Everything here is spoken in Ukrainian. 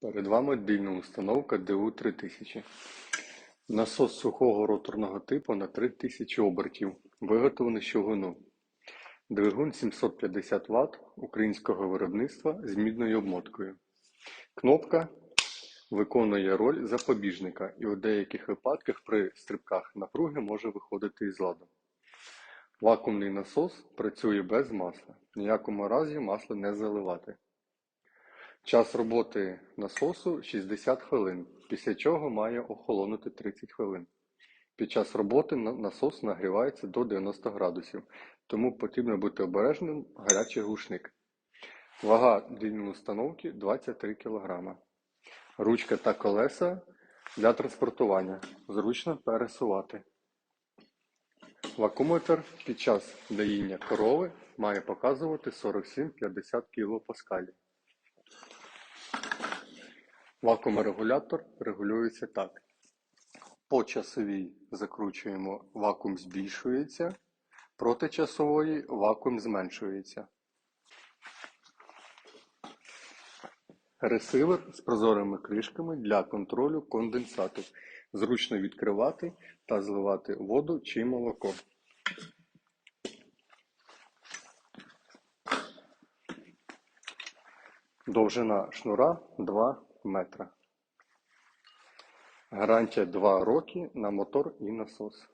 Перед вами дильна установка ДУ-3000. Насос сухого роторного типу на 3000 обертів, виготовлений з чугуну. Двигун 750 Вт українського виробництва з мідною обмоткою. Кнопка виконує роль запобіжника і у деяких випадках при стрибках напруги може виходити із ладу. Вакуумний насос працює без масла. В ніякому разі масло не заливати. Час роботи насосу 60 хвилин, після чого має охолонути 30 хвилин. Під час роботи насос нагрівається до 90 градусів, тому потрібно бути обережним гарячий глушник. Вага дільної установки 23 кг. Ручка та колеса для транспортування. Зручно пересувати. Вакууметр під час доїння корови має показувати 47-50 кПа. Вакуумрегулятор регулюється так. По часовій закручуємо, вакуум збільшується, проти часової вакуум зменшується. Ресивер з прозорими кришками для контролю конденсату. Зручно відкривати та зливати воду чи молоко. Довжина шнура 2 метра. Гарантія 2 роки на мотор і насос.